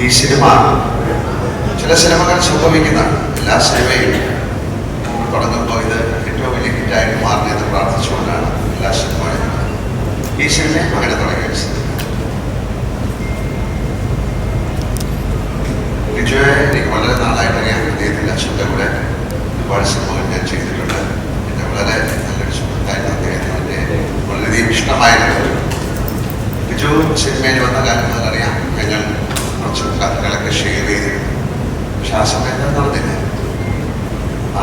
ഈ സിനിമ ചില സിനിമകൾ സംഭവിക്കുന്നതാണ്. എല്ലാ സിനിമയും നമ്മൾ തുടങ്ങുമ്പോൾ ഇത് ഏറ്റവും വലിയ ഹിറ്റായിട്ട് മാറിയത് പ്രാർത്ഥിച്ചുകൊണ്ടാണ് എല്ലാ സിനിമയും ഈ സിനിമയും അങ്ങനെ തുടങ്ങിയ സിനിമ. ബിജുവെ എനിക്ക് വളരെ നാളായിട്ട് ഞാൻ ഹൃദയത്തിന്റെ അച്ഛന്റെ കൂടെ ഒരുപാട് സിനിമകൾ ഞാൻ ചെയ്തിട്ടുണ്ട് എന്റെ വളരെ നല്ലൊരു സുഹൃത്തായിരുന്നു അദ്ദേഹത്തിന് എന്റെ വളരെയധികം ഇഷ്ടമായിരുന്നു ബിജു സിനിമയിൽ വന്ന കാലം മുതൽ അറിയാം ഞങ്ങൾ കുറച്ച് കഥകളൊക്കെ ഷെയർ ചെയ്തിരുന്നു പക്ഷെ ആ സമയത്ത് അത് നടന്നില്ല ആ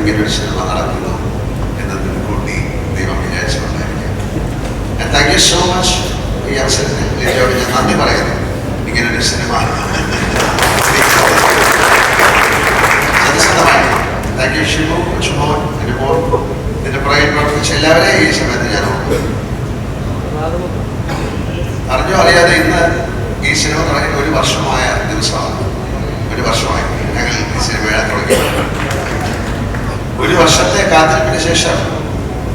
ഇങ്ങനെ ഒരു സിനിമ നടക്കുന്നു എന്നത് മുൻകൂട്ടി ദൈവം വിചാരിച്ചുകൊണ്ടായിരിക്കും. താങ്ക് യു സോ മച്ച് ഈ അവസരത്തിൽ. ലിജോട് ഞാൻ നന്ദി പറയുന്നു. ഇങ്ങനൊരു സിനിമ സത്യസന്ധമായി താങ്ക് യു ഷിബു കൊച്ചുമോൻ എന്റെ മോൻ എന്റെ പുറകിൽ പ്രവർത്തിച്ച എല്ലാവരെയും ഈ സമയത്ത് ഞാൻ അറിഞ്ഞോ അറിയാതെ ഇന്ന് ഈ സിനിമ തുടങ്ങി ഒരു വർഷമായ ദിവസമാണ്. ഒരു വർഷമായി ഞങ്ങൾ ഈ സിനിമ തുടങ്ങി. ഒരു വർഷത്തെ കാത്തിരിപ്പിന് ശേഷം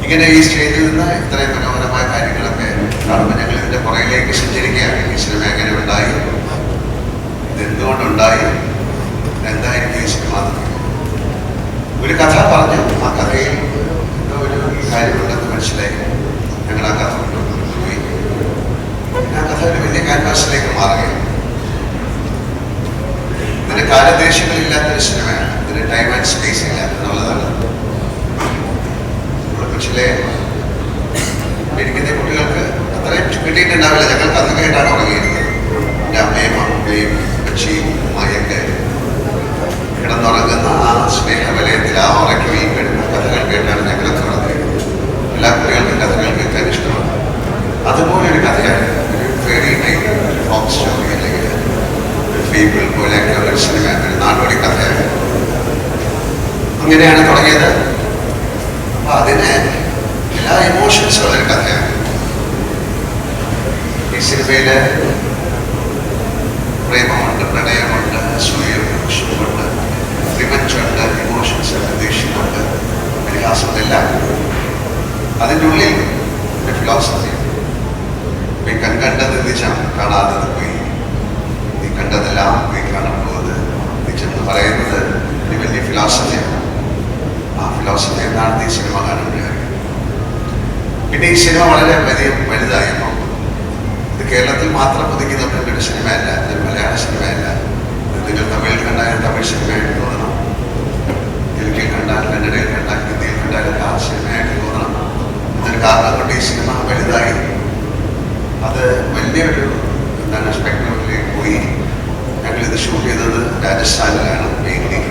ഇങ്ങനെ ഈ സ്റ്റേജിൽ നിന്ന് ഇത്രയും മനോഹരമായ കാര്യങ്ങളൊക്കെ കാണുമ്പോൾ ഞങ്ങൾ ഇതിന്റെ പുറകിലേക്ക് സഞ്ചരിക്കുകയാണ്. ഈ സിനിമ എങ്ങനെ ഉണ്ടായി? ഇതെന്തുകൊണ്ടുണ്ടായി എന്തായിരിക്കും ഈ സിനിമ? ഒരു കഥ പറഞ്ഞു. ആ കഥയിൽ എന്തോ ഒരു കാര്യമുണ്ടെന്ന് മനസ്സിലായി. ഞങ്ങൾ ആ കഥ പോയി ആ കഥ ഒരു വലിയ ക്യാൻവാസിലേക്ക് മാറുകയാണ്. ഇതിന് കാലദേശങ്ങളില്ലാത്തൊരു സിനിമയാണ്. ഇതിന് ടൈം ആൻഡ് സ്പേസ് ഇല്ല എന്നുള്ളതാണ് കൊച്ചിലെ ഇരിക്കുന്ന കുട്ടികൾക്ക് അത്രയും കിട്ടിയിട്ടുണ്ടാവില്ല ഞങ്ങൾക്ക് അതൊക്കെ കേട്ടാണ് ഉറങ്ങിയിരുന്നത് എന്റെ അമ്മയും അമ്മയും അച്ഛയും ഉമ്മയൊക്കെ കിടന്നുറങ്ങുന്ന ആ സ്നേഹവലയത്തിൽ ആ ഉറക്കുകയും കിടന്ന കഥകൾ കേട്ടാണ് ഞങ്ങളൊക്കെ ഉറങ്ങിയത് എല്ലാ കുട്ടികൾക്കും കഥകൾ കേൾക്കാൻ ഇഷ്ടമാണ്. അതുപോലെ ഒരു കഥയാണ് ഒരു ഫെയറി ടൈപ്പ് ഫോക്ക് സ്റ്റോറി അല്ലെങ്കിൽ ഫീബിൾ പോലെയൊക്കെ ഒരു സിനിമ ഒരു നാടോടി കഥയാണ്. അങ്ങനെയാണ് തുടങ്ങിയത് അപ്പൊ അതിന് എല്ലാ ഇമോഷൻസും ഉള്ളൊരു കഥയാണ് സിനിമയിൽ പ്രേമമുണ്ട് പ്രണയമുണ്ട് അസൂയുണ്ട് റിവഞ്ചുണ്ട് ഇമോഷൻസ് ദേഷ്യമുണ്ട് പരിഹാസമുണ്ട് അതിന്റെ ഉള്ളിൽ ഒരു ഫിലോസഫി നീ കണ്ടത് നിജം കാണാത്തത് പോയി. നീ കണ്ടതെല്ലാം പോയി കാണാൻ പോകുന്നത്. നിജം പറയുന്നത് വലിയ ഫിലോസഫിയാണ് ആ ഫിലോസഫി എന്നാണ് ഈ സിനിമ കാണുമ്പോഴേ പിന്നെ ഈ സിനിമ വളരെ വലിയ വലുതായപ്പോൾ കേരളത്തിൽ മാത്രം ഒതുക്കി ഒരു സിനിമയല്ല ഇത് മലയാള സിനിമയല്ല. നിങ്ങൾ തമിഴിൽ കണ്ടാൽ തമിഴ് സിനിമയായിട്ട് തോന്നണം. തെലുങ്കിൽ കണ്ടാൽ കന്നഡയിൽ കണ്ടാൽ ഹിന്ദിയിൽ കണ്ടാൽ ആ സിനിമയായിട്ട് തോന്നണം. ഇതിന് കാരണം കൊണ്ട് ഈ സിനിമ വലുതായി. അത് വലിയൊരു എന്താണ് സ്പെക്ട്രമിലേക്ക് പോയി. ഞങ്ങൾ ഇത് ഷൂട്ട് ചെയ്തത് രാജസ്ഥാനിലാണ് മെയിൻലി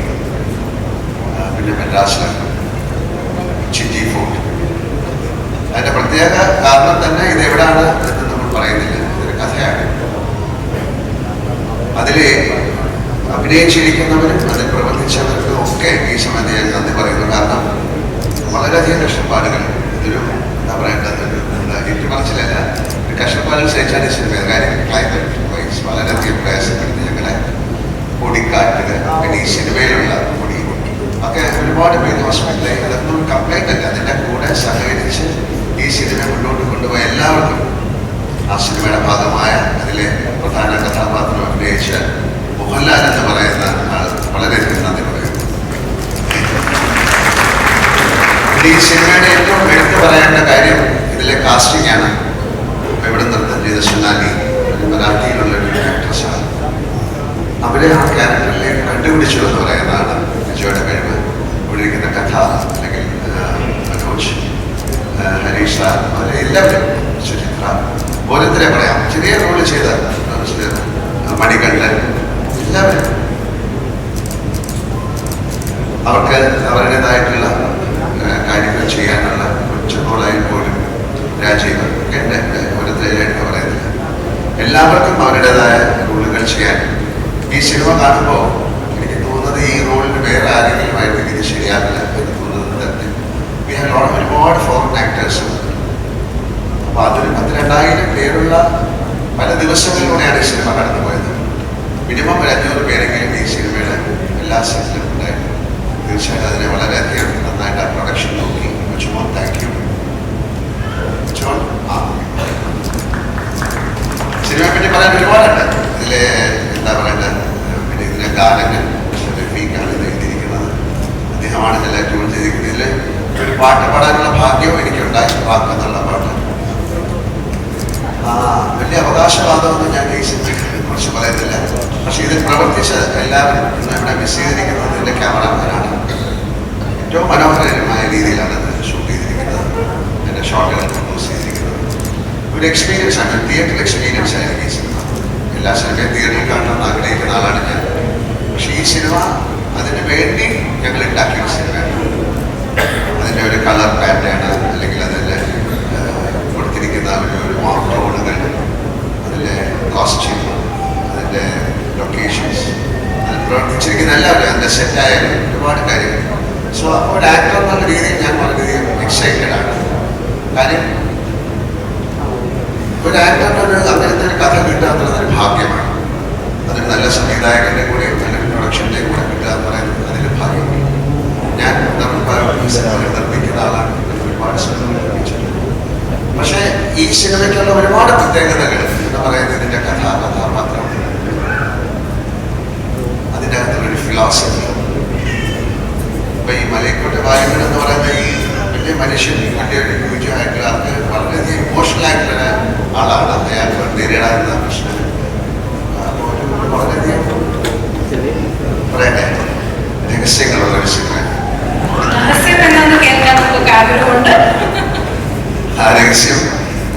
പിന്നെ മദ്രാസിലാണ്. ചിറ്റി ഫോർട്ട് അതിന്റെ പ്രത്യേക കാരണം തന്നെ ഇത് എവിടെയാണ് എന്ന് നമ്മൾ പറയുന്നില്ല ഇതൊരു കഥയാണ് അതിലെ അഭിനയിച്ചിരിക്കുന്നവരും അത് പ്രവർത്തിച്ചവർക്കും ഒക്കെ ഈ സമയത്ത് ഞാൻ നന്ദി പറയുന്നു. കാരണം വളരെയധികം കഷ്ടപ്പാടുകൾ ഇതൊരു എന്താ പറയേണ്ടത്? എനിക്ക് മനസ്സിലല്ല ഒരു കഷ്ടപ്പാടുകൾ സഹിച്ചാണ് സിനിമ. കാര്യം ക്ലൈമറ്റ് വൈസ് വളരെയധികം പ്രയാസപ്പെടുത്തി ഞങ്ങളെ. പൊടിക്കാറ്റുകൾ പിന്നെ ഈ സിനിമയിലുള്ള പൊടി. ഒക്കെ ഒരുപാട് പേര് ഹോസ്പിറ്റലായി അതൊന്നും കംപ്ലൈന്റ് അല്ല. അതിന്റെ കൂടെ സഹകരിച്ച് ഈ സിനിമ മുന്നോട്ട് കൊണ്ടുപോയ എല്ലാവർക്കും ആ സിനിമയുടെ ഭാഗമായ അതിലെ പ്രധാന കഥാപാത്രം അഭിനയിച്ച മോഹൻലാൽ എന്ന് പറയുന്ന ആൾ നന്ദി പറയുന്നു. ഈ സിനിമയുടെ ഏറ്റവും എടുത്തു പറയേണ്ട കാര്യം ഇതിലെ കാസ്റ്റിംഗ് ആണ്. ഇവിടെ നൃത്തം ചെയ്ത സുനാലി ഒരു മറാഠിയിലുള്ള ഒരു ആക്ട്രസ്സാണ് അവരെ ആ ക്യാരക്ടറിലേക്ക് കണ്ടുപിടിച്ചു എന്ന് പറയുന്നതാണ് വിജയുടെ കഴിവ്. ഇവിടെ ഇരിക്കുന്ന കഥ അല്ലെങ്കിൽ മനോജ് ഹരീഷ് സാർ അവരെ എല്ലാവരും സുചിത്ര ഓരോരുത്തരെ പറയാം. ചെറിയ റോൾ ചെയ്ത മണികണ്ഠൻ എല്ലാവരും അവർക്ക് അവരുടേതായിട്ടുള്ള കാര്യങ്ങൾ ചെയ്യാനുള്ള ഉച്ചകോളായി പോലും രാജീവ് എന്റെ ഓരോരുത്തരെ എടുത്ത് പറയുന്നില്ല. എല്ലാവർക്കും അവരുടേതായ റോളുകൾ ചെയ്യാൻ. ഈ സിനിമ കാണുമ്പോൾ എനിക്ക് തോന്നുന്നത് ഈ റോളിന് വേറെ ആരെങ്കിലും ആയിട്ട് ഇത് ശരിയാവില്ല എന്ന് തോന്നുന്നത് തന്നെ. ഒരുപാട് ഫോറിൻ ആക്ടേഴ്സ് അപ്പോൾ അതിന് പത്തിരണ്ടായിരം പേരുള്ള പല ദിവസങ്ങളിലൂടെയാണ് ഈ സിനിമ കടന്നു പോയത് മിനിമം ഒരു അഞ്ഞൂറ് പേരെങ്കിലും ഈ സിനിമയുടെ എല്ലാ സെറ്റിലും ഉണ്ടായിരുന്നു. തീർച്ചയായിട്ടും അതിനെ വളരെയധികം നന്നായിട്ട് ആ പ്രൊഡക്ഷൻ നോക്കി. ചുമോൻ താങ്ക് യു ആ. സിനിമയെ പറ്റി പറയാൻ ഒരുപാടുണ്ട്. ഇതിലെ എന്താ പറയേണ്ടത് പിന്നെ ഇതിലെ ഗാനങ്ങൾ റഫീഖാണ് ഇത് എഴുതിയിരിക്കുന്നത്. അദ്ദേഹമാണ് ഇതെല്ലാം ട്യൂൺ ചെയ്തിരിക്കുന്നത്. ഇതിൽ ഒരു പാട്ട് പാടാനുള്ള ഭാഗ്യവും എനിക്കുണ്ടായി. വാക്ക് എന്നുള്ള പാട്ട്. ആ, വലിയ അവകാശവാദമൊന്നും ഞാൻ സിനിമയെ കുറിച്ച് പറയുന്നില്ല പക്ഷെ ഇത് പ്രവർത്തിച്ച എല്ലാവരും ഇവിടെ മിസ് ചെയ്തിരിക്കുന്നത് എന്റെ ക്യാമറമാനാണ്. ഏറ്റവും മനോഹരമായ രീതിയിലാണ് ഇത് ഷൂട്ട് ചെയ്തിരിക്കുന്നത്. എന്റെ ഷോട്ടുകൾ പ്രൊഡ്യൂസ് ചെയ്തിരിക്കുന്നത്. ഒരു എക്സ്പീരിയൻസ് ആണ്. തിയേറ്റർ എക്സ്പീരിയൻസ് ആയിരിക്കും സിനിമ. എല്ലാ സിനിമയും തിയേറ്ററിൽ കാണണമെന്ന് ആഗ്രഹിക്കുന്ന ആളാണ് ഞാൻ. പക്ഷേ ഈ സിനിമ അതിന് വേണ്ടി ഞങ്ങൾ ഉണ്ടാക്കിയ ഒരു സിനിമയാണ് അതിന്റെ ഒരു കളർ പാറ്റേൺ അല്ലെങ്കിൽ അതിൽ കൊടുത്തിരിക്കുന്ന ഒരു ഒരു ടോണുകൾ അതിലെ കോസ്റ്റ്യൂം അതിന്റെ ലൊക്കേഷൻസ് അതിൽ പ്രവർത്തിച്ചിരിക്കുന്ന എല്ലാവരും അതിന്റെ സെറ്റായാലും ഒരുപാട് കാര്യങ്ങൾ. സോ ഒരു ആക്ടർ എന്നുള്ള രീതിയിൽ ഞാൻ വളരെയധികം എക്സൈറ്റഡ് ആണ്. കാര്യം ഒരു ആക്ടറിനൊരു അങ്ങനത്തെ ഒരു കഥ കിട്ടുക എന്നുള്ളത് ഒരു ഭാഗ്യമാണ്. അതൊരു നല്ല സംവിധായകന്റെ കൂടെ നല്ലൊരു പ്രൊഡക്ഷന്റെ കൂടെ കിട്ടുക എന്ന് പറയുന്നത് അതിന്റെ ഭാഗ്യമാണ്. ഞാൻ സിനിമകൾ നിർമ്മിക്കുന്ന ആളാണ്. ഒരുപാട് സിനിമകൾ നിർമ്മിച്ചിട്ടുണ്ട്. പക്ഷേ ഈ സിനിമയ്ക്കുള്ള ഒരുപാട് പ്രത്യേകതകൾ എന്ന് പറയുന്നത് ഇതിന്റെ കഥ കഥാപാത്രം അതിന്റെ അകത്തുള്ളൊരു ഫിലോസഫി ഇപ്പൊ ഈ മലയക്കോട്ടെ വായുകൾ എന്ന് പറയുന്ന ഈ വലിയ മനുഷ്യൻ ഈ ഒരു ഹ്യൂജ് ആയിട്ടുള്ള ആൾക്ക് വളരെയധികം ഇമോഷണൽ ആയിട്ടുള്ള ആളാണ് അയാൾക്ക് നേരിടാവുന്ന പ്രശ്നം. അപ്പോൾ ഒരു വളരെയധികം പറയട്ടെ രഹസ്യങ്ങളുള്ള ഒരു സിനിമ. ആ രഹസ്യം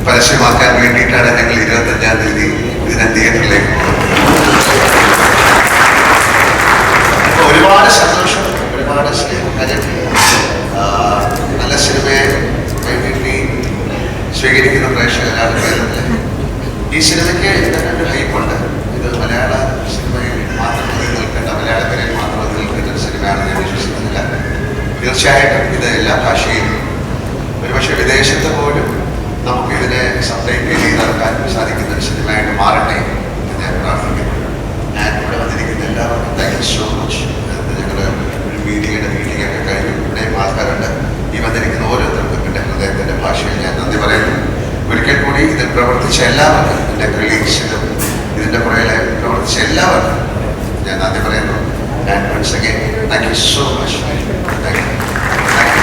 പരസ്യമാക്കാൻ വേണ്ടിയിട്ടാണ് ഞങ്ങൾ ഇരുപത്തഞ്ചാം തീയതി ഇതിനെ തിയേറ്ററിലേക്ക് പോകുന്നത് അപ്പോൾ ഒരുപാട് സന്തോഷം ഒരുപാട് സ്നേഹം കാര്യം നല്ല സിനിമയെ കൈനീട്ടി സ്വീകരിക്കുന്ന പ്രേക്ഷകരാണ് ഈ സിനിമയ്ക്ക് രണ്ട് ഹൈപ്പുണ്ട് ഇത് മലയാള സിനിമയിൽ മാത്രം നിൽക്കേണ്ട മലയാള കരയിൽ മാത്രം നിൽക്കേണ്ട ഒരു സിനിമയാണെന്ന് ഞാൻ വിശ്വസിക്കുന്നില്ല. തീർച്ചയായിട്ടും ഇത് എല്ലാ ഭാഷയിലും ഒരുപക്ഷെ വിദേശത്ത് പോലും നമുക്ക് ഇതിനെ ചെയ്ത് നടക്കാൻ സാധിക്കുന്ന ഒരു സിനിമയായിട്ട് മാറട്ടെ ഞാൻ പ്രാർത്ഥിക്കുന്നു. ഞാൻ ഇവിടെ വന്നിരിക്കുന്ന എല്ലാവർക്കും താങ്ക് യു സോ മച്ച് ഒരു മീറ്റിങ്ങൊക്കെ കഴിഞ്ഞു. ഇവിടെയും ആൾക്കാരുണ്ട് ഈ വന്നിരിക്കുന്ന ഓരോരുത്തർക്കും എന്റെ ഹൃദയത്തിന്റെ ഭാഷയിൽ ഞാൻ നന്ദി പറയുന്നു. ഒരിക്കൽ കൂടി ഇതിൽ പ്രവർത്തിച്ച എല്ലാവർക്കും എന്റെ കൊളീഗ്സിനും ഇതിന്റെ പുറകിലെ പ്രവർത്തിച്ച എല്ലാവർക്കും ഞാൻ നന്ദി പറയുന്നു. And once again thank you so much thank you thank you